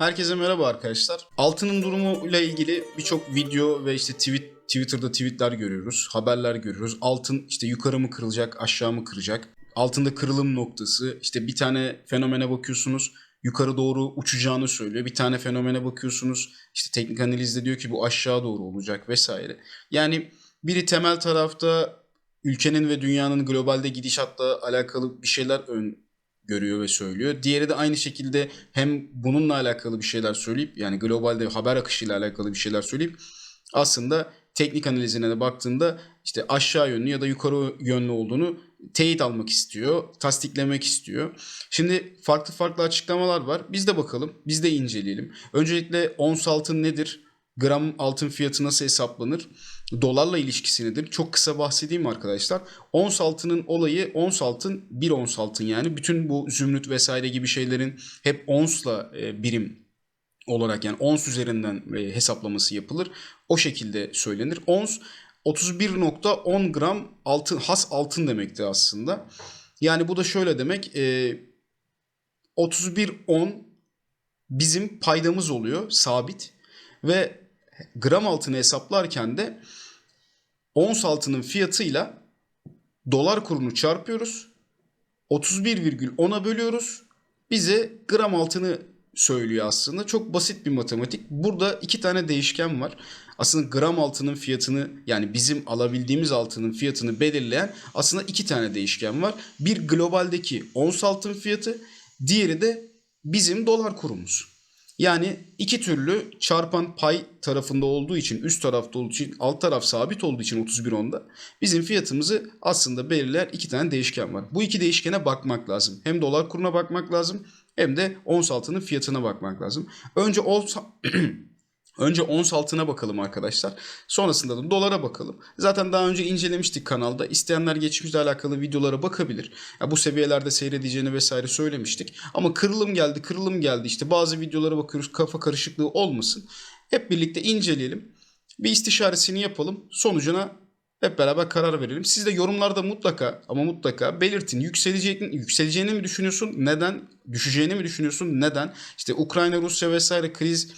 Herkese merhaba arkadaşlar. Altının durumu ile ilgili birçok video ve işte tweet Twitter'da tweetler görüyoruz, haberler görüyoruz. Altın işte yukarı mı kırılacak, aşağı mı kıracak? Altında kırılım noktası. işte bir tane fenomene bakıyorsunuz, yukarı doğru uçacağını söylüyor. Bir tane fenomene bakıyorsunuz, işte teknik analizde diyor ki bu aşağı doğru olacak vesaire. Yani biri temel tarafta ülkenin ve dünyanın globalde gidişatla alakalı bir şeyler ön görüyor ve söylüyor. Diğeri de aynı şekilde hem bununla alakalı bir şeyler söyleyip yani globalde haber akışıyla alakalı bir şeyler söyleyip aslında teknik analizine de baktığında işte aşağı yönlü ya da yukarı yönlü olduğunu teyit almak istiyor, tasdiklemek istiyor. Şimdi farklı farklı açıklamalar var. Biz de bakalım, biz de inceleyelim. Öncelikle ons altın nedir? Gram altın fiyatı nasıl hesaplanır? Dolarla ilişkisi nedir? Çok kısa bahsedeyim arkadaşlar. Ons altının olayı ons altın bir ons altın yani. Bütün bu zümrüt vesaire gibi şeylerin hep onsla e, birim olarak yani ons üzerinden e, hesaplaması yapılır. O şekilde söylenir. Ons 31.10 gram altın has altın demektir aslında. Yani bu da şöyle demek. E, 31.10 bizim paydamız oluyor sabit ve gram altını hesaplarken de ons altının fiyatıyla dolar kurunu çarpıyoruz. 31,10'a bölüyoruz. Bize gram altını söylüyor aslında. Çok basit bir matematik. Burada iki tane değişken var. Aslında gram altının fiyatını yani bizim alabildiğimiz altının fiyatını belirleyen aslında iki tane değişken var. Bir globaldeki ons altın fiyatı, diğeri de bizim dolar kurumuz. Yani iki türlü çarpan pay tarafında olduğu için üst tarafta olduğu için alt taraf sabit olduğu için 31.10'da bizim fiyatımızı aslında belirleyen iki tane değişken var. Bu iki değişkene bakmak lazım. Hem dolar kuruna bakmak lazım hem de ons altının fiyatına bakmak lazım. Önce ons Önce ons altına bakalım arkadaşlar. Sonrasında da dolara bakalım. Zaten daha önce incelemiştik kanalda. İsteyenler geçmişle alakalı videolara bakabilir. Ya bu seviyelerde seyredeceğini vesaire söylemiştik. Ama kırılım geldi, kırılım geldi. İşte bazı videolara bakıyoruz kafa karışıklığı olmasın. Hep birlikte inceleyelim. Bir istişaresini yapalım. Sonucuna hep beraber karar verelim. Siz de yorumlarda mutlaka ama mutlaka belirtin. Yükselecek, yükseleceğini mi düşünüyorsun? Neden? Düşeceğini mi düşünüyorsun? Neden? İşte Ukrayna, Rusya vesaire kriz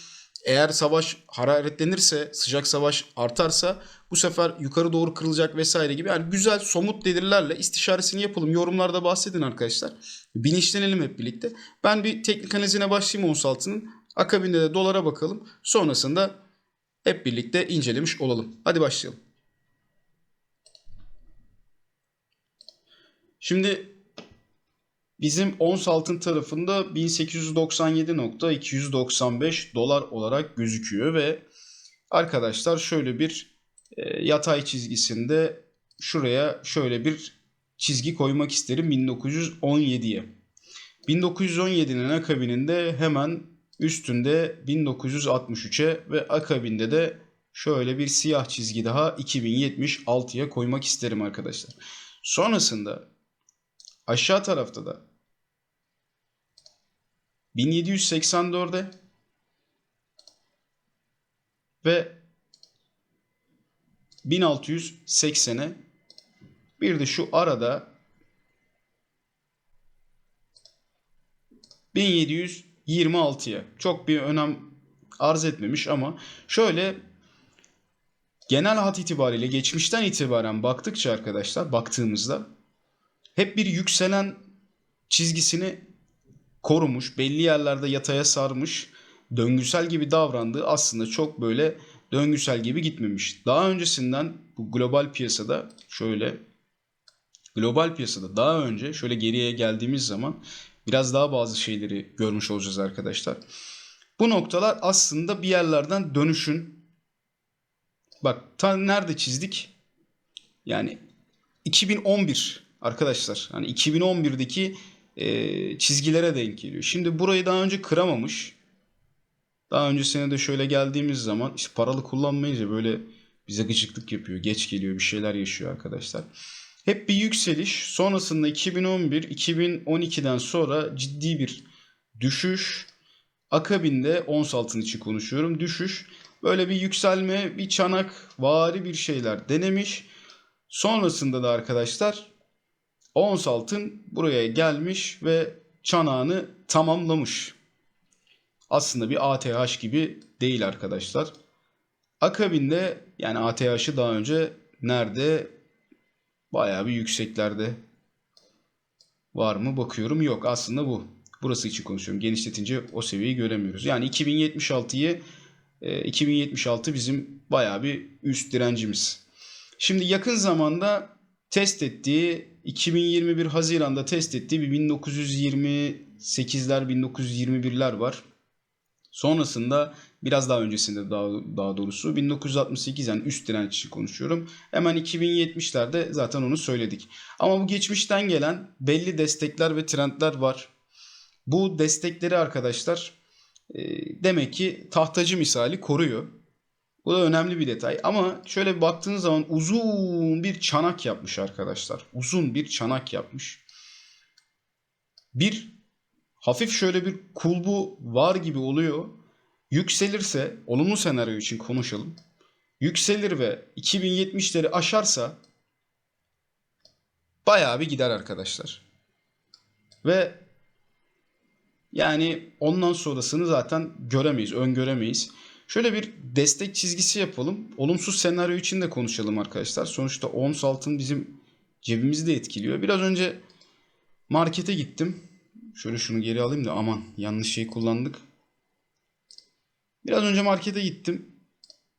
eğer savaş hararetlenirse, sıcak savaş artarsa bu sefer yukarı doğru kırılacak vesaire gibi yani güzel somut delillerle istişaresini yapalım. Yorumlarda bahsedin arkadaşlar. Bilinçlenelim hep birlikte. Ben bir teknik analizine başlayayım ons altının. Akabinde de dolara bakalım. Sonrasında hep birlikte incelemiş olalım. Hadi başlayalım. Şimdi Bizim ons altın tarafında 1897.295 dolar olarak gözüküyor ve arkadaşlar şöyle bir e, yatay çizgisinde şuraya şöyle bir çizgi koymak isterim 1917'ye. 1917'nin akabininde hemen üstünde 1963'e ve akabinde de şöyle bir siyah çizgi daha 2076'ya koymak isterim arkadaşlar. Sonrasında aşağı tarafta da 1784'e ve 1680'e bir de şu arada 1726'ya çok bir önem arz etmemiş ama şöyle genel hat itibariyle geçmişten itibaren baktıkça arkadaşlar baktığımızda hep bir yükselen çizgisini korumuş, belli yerlerde yataya sarmış, döngüsel gibi davrandığı aslında çok böyle döngüsel gibi gitmemiş. Daha öncesinden bu global piyasada şöyle global piyasada daha önce şöyle geriye geldiğimiz zaman biraz daha bazı şeyleri görmüş olacağız arkadaşlar. Bu noktalar aslında bir yerlerden dönüşün bak ta nerede çizdik? Yani 2011 arkadaşlar. Hani 2011'deki e, çizgilere denk geliyor. Şimdi burayı daha önce kıramamış. Daha öncesine de şöyle geldiğimiz zaman işte paralı kullanmayınca böyle bize gıcıklık yapıyor. Geç geliyor bir şeyler yaşıyor arkadaşlar. Hep bir yükseliş. Sonrasında 2011, 2012'den sonra ciddi bir düşüş. Akabinde ons altın için konuşuyorum. Düşüş. Böyle bir yükselme, bir çanak vari bir şeyler denemiş. Sonrasında da arkadaşlar ons altın buraya gelmiş ve çanağını tamamlamış. aslında bir ATH gibi değil arkadaşlar. Akabinde yani ATH'ı daha önce nerede? Bayağı bir yükseklerde var mı bakıyorum. Yok aslında bu. Burası için konuşuyorum. Genişletince o seviyeyi göremiyoruz. Yani 2076'yı e, 2076 bizim bayağı bir üst direncimiz. Şimdi yakın zamanda test ettiği 2021 Haziran'da test ettiği bir 1928'ler 1921'ler var. Sonrasında biraz daha öncesinde daha, daha doğrusu 1968 yani üst direnç için konuşuyorum. Hemen 2070'lerde zaten onu söyledik. Ama bu geçmişten gelen belli destekler ve trendler var. Bu destekleri arkadaşlar e, demek ki tahtacı misali koruyor. Bu da önemli bir detay. Ama şöyle baktığınız zaman uzun bir çanak yapmış arkadaşlar. Uzun bir çanak yapmış. Bir hafif şöyle bir kulbu var gibi oluyor. Yükselirse, olumlu senaryo için konuşalım. Yükselir ve 2070'leri aşarsa bayağı bir gider arkadaşlar. Ve yani ondan sonrasını zaten göremeyiz, öngöremeyiz. Şöyle bir destek çizgisi yapalım. Olumsuz senaryo için de konuşalım arkadaşlar. Sonuçta ons altın bizim cebimizi de etkiliyor. Biraz önce markete gittim. Şöyle şunu geri alayım da aman yanlış şey kullandık. Biraz önce markete gittim.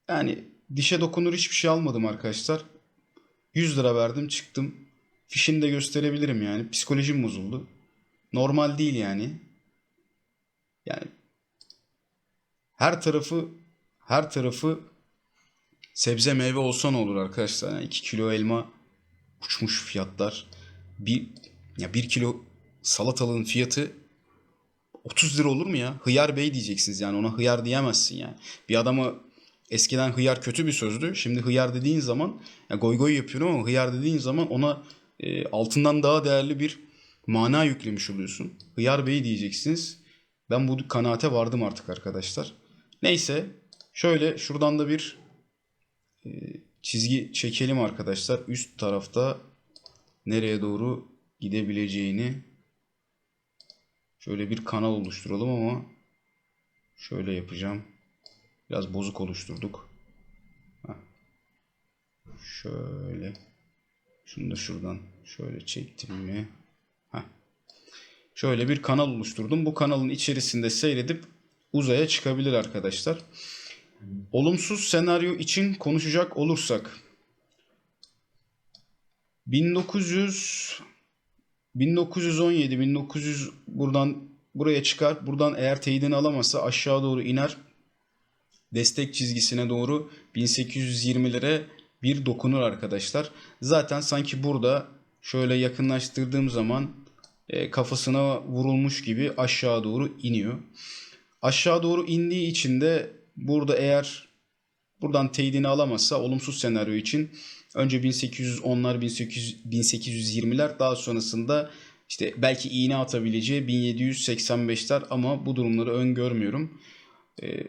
Yani dişe dokunur hiçbir şey almadım arkadaşlar. 100 lira verdim çıktım. Fişini de gösterebilirim yani. Psikolojim bozuldu. Normal değil yani. Yani her tarafı her tarafı sebze meyve olsa ne olur arkadaşlar? Yani 2 kilo elma uçmuş fiyatlar. Bir ya 1 kilo salatalığın fiyatı 30 lira olur mu ya? Hıyar bey diyeceksiniz yani ona hıyar diyemezsin yani. Bir adama eskiden hıyar kötü bir sözdü. Şimdi hıyar dediğin zaman ya goy goy yapıyorum ama hıyar dediğin zaman ona e, altından daha değerli bir mana yüklemiş oluyorsun. Hıyar bey diyeceksiniz. Ben bu kanaate vardım artık arkadaşlar. Neyse şöyle şuradan da bir e, çizgi çekelim arkadaşlar. Üst tarafta nereye doğru gidebileceğini şöyle bir kanal oluşturalım ama şöyle yapacağım. Biraz bozuk oluşturduk. Şöyle şunu da şuradan şöyle çektim mi? Heh. Şöyle bir kanal oluşturdum. Bu kanalın içerisinde seyredip uzaya çıkabilir arkadaşlar. Olumsuz senaryo için konuşacak olursak 1900 1917 1900 buradan buraya çıkar. Buradan eğer teyidini alamazsa aşağı doğru iner. Destek çizgisine doğru 1820'lere bir dokunur arkadaşlar. Zaten sanki burada şöyle yakınlaştırdığım zaman e, kafasına vurulmuş gibi aşağı doğru iniyor. Aşağı doğru indiği için de burada eğer buradan teyidini alamazsa olumsuz senaryo için önce 1810'lar 1800, 1820'ler daha sonrasında işte belki iğne atabileceği 1785'ler ama bu durumları öngörmüyorum. Ee,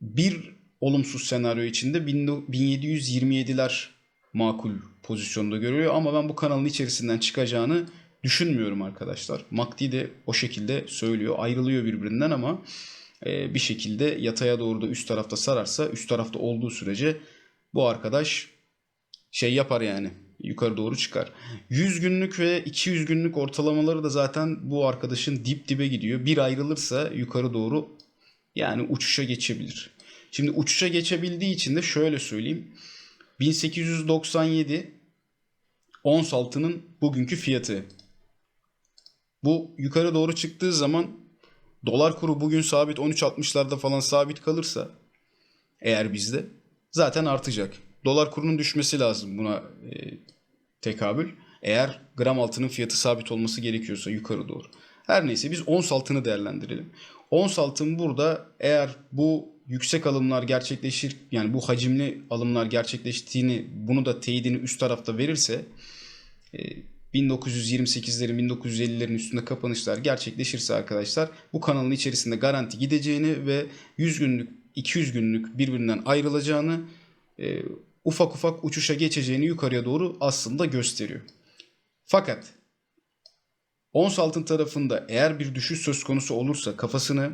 bir olumsuz senaryo içinde 1727'ler makul pozisyonda görülüyor ama ben bu kanalın içerisinden çıkacağını düşünmüyorum arkadaşlar. MACD de o şekilde söylüyor. Ayrılıyor birbirinden ama bir şekilde yataya doğru da üst tarafta sararsa üst tarafta olduğu sürece bu arkadaş şey yapar yani yukarı doğru çıkar. 100 günlük ve 200 günlük ortalamaları da zaten bu arkadaşın dip dibe gidiyor. Bir ayrılırsa yukarı doğru yani uçuşa geçebilir. Şimdi uçuşa geçebildiği için de şöyle söyleyeyim. 1897 ons altının bugünkü fiyatı. Bu yukarı doğru çıktığı zaman dolar kuru bugün sabit 13.60'larda falan sabit kalırsa eğer bizde zaten artacak. Dolar kurunun düşmesi lazım buna e, tekabül. Eğer gram altının fiyatı sabit olması gerekiyorsa yukarı doğru. Her neyse biz ons altını değerlendirelim. Ons altın burada eğer bu yüksek alımlar gerçekleşir yani bu hacimli alımlar gerçekleştiğini bunu da teyidini üst tarafta verirse 1928'lerin 1950'lerin üstünde kapanışlar gerçekleşirse arkadaşlar bu kanalın içerisinde garanti gideceğini ve 100 günlük 200 günlük birbirinden ayrılacağını e, ufak ufak uçuşa geçeceğini yukarıya doğru aslında gösteriyor. Fakat ons altın tarafında eğer bir düşüş söz konusu olursa kafasını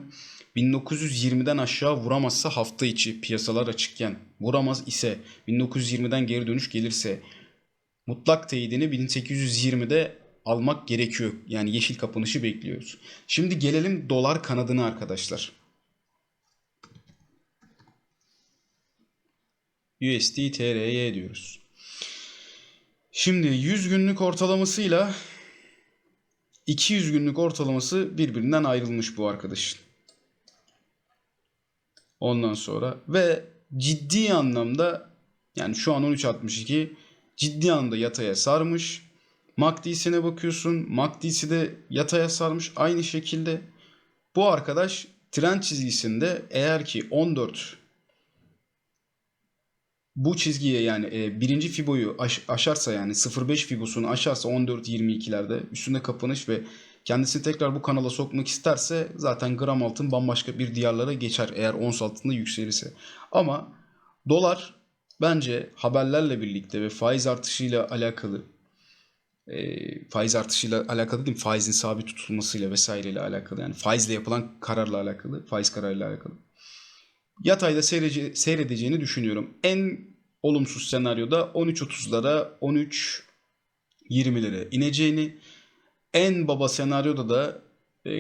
1920'den aşağı vuramazsa hafta içi piyasalar açıkken vuramaz ise 1920'den geri dönüş gelirse mutlak teyidini 1820'de almak gerekiyor. Yani yeşil kapanışı bekliyoruz. Şimdi gelelim dolar kanadına arkadaşlar. USD TR'ye diyoruz. Şimdi 100 günlük ortalamasıyla 200 günlük ortalaması birbirinden ayrılmış bu arkadaşın. Ondan sonra ve ciddi anlamda yani şu an 13.62 ciddi anlamda yataya sarmış. MACD'sine bakıyorsun. MACD'si de yataya sarmış aynı şekilde. Bu arkadaş trend çizgisinde eğer ki 14 bu çizgiye yani e, birinci fiboyu aş, aşarsa yani 0.5 fibosunu aşarsa 14.22'lerde üstünde kapanış ve kendisini tekrar bu kanala sokmak isterse zaten gram altın bambaşka bir diyarlara geçer eğer ons altında yükselirse. Ama dolar bence haberlerle birlikte ve faiz artışıyla alakalı e, faiz artışıyla alakalı değil mi? Faizin sabit tutulmasıyla vesaireyle alakalı. Yani faizle yapılan kararla alakalı. Faiz kararıyla alakalı. Yatayda seyrece, seyredeceğini düşünüyorum. En olumsuz senaryoda 13.30'lara 13.20'lere ineceğini. En baba senaryoda da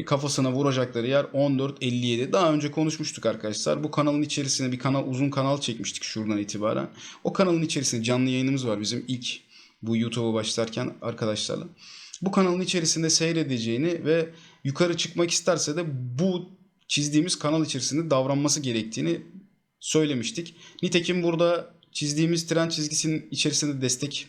kafasına vuracakları yer 14.57. Daha önce konuşmuştuk arkadaşlar. Bu kanalın içerisine bir kanal uzun kanal çekmiştik şuradan itibaren. O kanalın içerisinde canlı yayınımız var bizim ilk bu YouTube'a başlarken arkadaşlarla. Bu kanalın içerisinde seyredeceğini ve yukarı çıkmak isterse de bu çizdiğimiz kanal içerisinde davranması gerektiğini söylemiştik. Nitekim burada çizdiğimiz tren çizgisinin içerisinde destek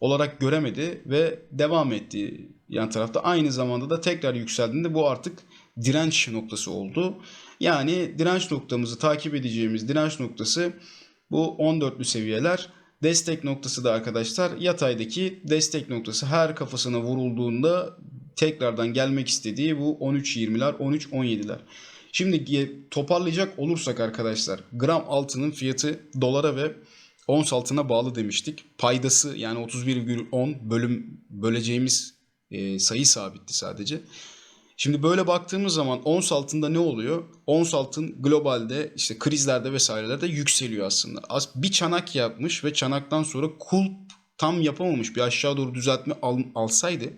olarak göremedi ve devam etti yan tarafta. Aynı zamanda da tekrar yükseldiğinde bu artık direnç noktası oldu. Yani direnç noktamızı takip edeceğimiz direnç noktası bu 14'lü seviyeler. Destek noktası da arkadaşlar yataydaki destek noktası her kafasına vurulduğunda tekrardan gelmek istediği bu 13.20'ler 13.17'ler. Şimdi toparlayacak olursak arkadaşlar gram altının fiyatı dolara ve ons altına bağlı demiştik. Paydası yani 31,10 bölüm böleceğimiz e, sayı sabitti sadece. Şimdi böyle baktığımız zaman ons altında ne oluyor? Ons altın globalde işte krizlerde vesairelerde yükseliyor aslında. Az bir çanak yapmış ve çanaktan sonra kulp tam yapamamış bir aşağı doğru düzeltme al, alsaydı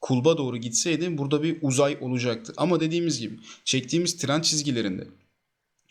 kulba doğru gitseydi burada bir uzay olacaktı. Ama dediğimiz gibi çektiğimiz trend çizgilerinde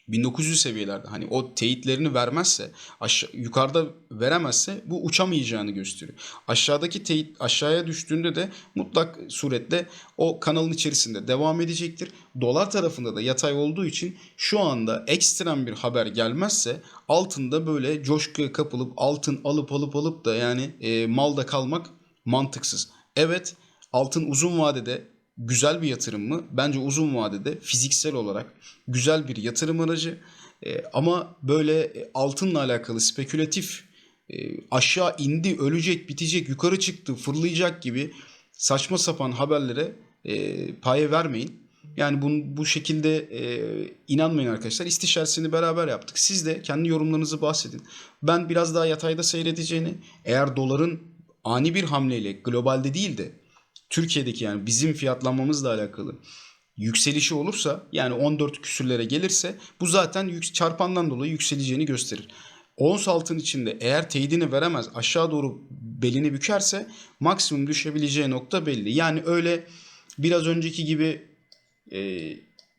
1900 seviyelerde hani o teyitlerini vermezse aşağı, yukarıda veremezse bu uçamayacağını gösteriyor. Aşağıdaki teyit aşağıya düştüğünde de mutlak suretle o kanalın içerisinde devam edecektir. Dolar tarafında da yatay olduğu için şu anda ekstrem bir haber gelmezse altında böyle coşkuya kapılıp altın alıp alıp alıp da yani e, malda kalmak mantıksız. Evet altın uzun vadede güzel bir yatırım mı? Bence uzun vadede fiziksel olarak güzel bir yatırım aracı. E, ama böyle e, altınla alakalı spekülatif e, aşağı indi, ölecek, bitecek, yukarı çıktı, fırlayacak gibi saçma sapan haberlere e, paye vermeyin. Yani bu, bu şekilde e, inanmayın arkadaşlar. İstişaresini beraber yaptık. Siz de kendi yorumlarınızı bahsedin. Ben biraz daha yatayda seyredeceğini, eğer doların ani bir hamleyle globalde değil de Türkiye'deki yani bizim fiyatlanmamızla alakalı yükselişi olursa yani 14 küsürlere gelirse bu zaten çarpandan dolayı yükseleceğini gösterir. Ons altın içinde eğer teyidini veremez aşağı doğru belini bükerse maksimum düşebileceği nokta belli. Yani öyle biraz önceki gibi e,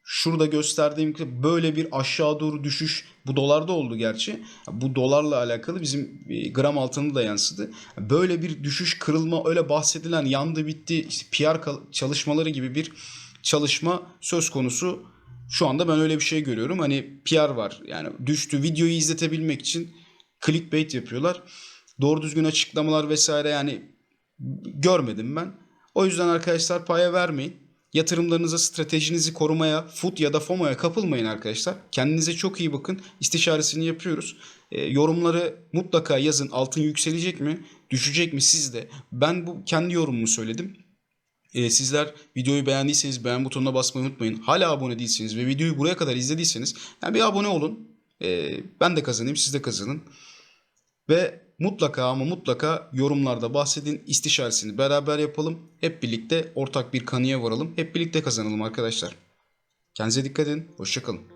şurada gösterdiğim böyle bir aşağı doğru düşüş bu dolarda oldu gerçi. Bu dolarla alakalı bizim e, gram altını da yansıdı. Böyle bir düşüş kırılma öyle bahsedilen yandı bitti işte PR çalışmaları gibi bir çalışma söz konusu. Şu anda ben öyle bir şey görüyorum. Hani PR var. Yani düştü videoyu izletebilmek için clickbait yapıyorlar. Doğru düzgün açıklamalar vesaire yani görmedim ben. O yüzden arkadaşlar paya vermeyin. Yatırımlarınıza, stratejinizi korumaya, FUT ya da FOMO'ya kapılmayın arkadaşlar. Kendinize çok iyi bakın. İstişaresini yapıyoruz. E, yorumları mutlaka yazın. Altın yükselecek mi? Düşecek mi sizde? Ben bu kendi yorumumu söyledim. E, sizler videoyu beğendiyseniz beğen butonuna basmayı unutmayın. Hala abone değilseniz ve videoyu buraya kadar izlediyseniz yani bir abone olun. E, ben de kazanayım, siz de kazanın. Ve mutlaka ama mutlaka yorumlarda bahsedin. istişaresini beraber yapalım. Hep birlikte ortak bir kanıya varalım. Hep birlikte kazanalım arkadaşlar. Kendinize dikkat edin. Hoşçakalın.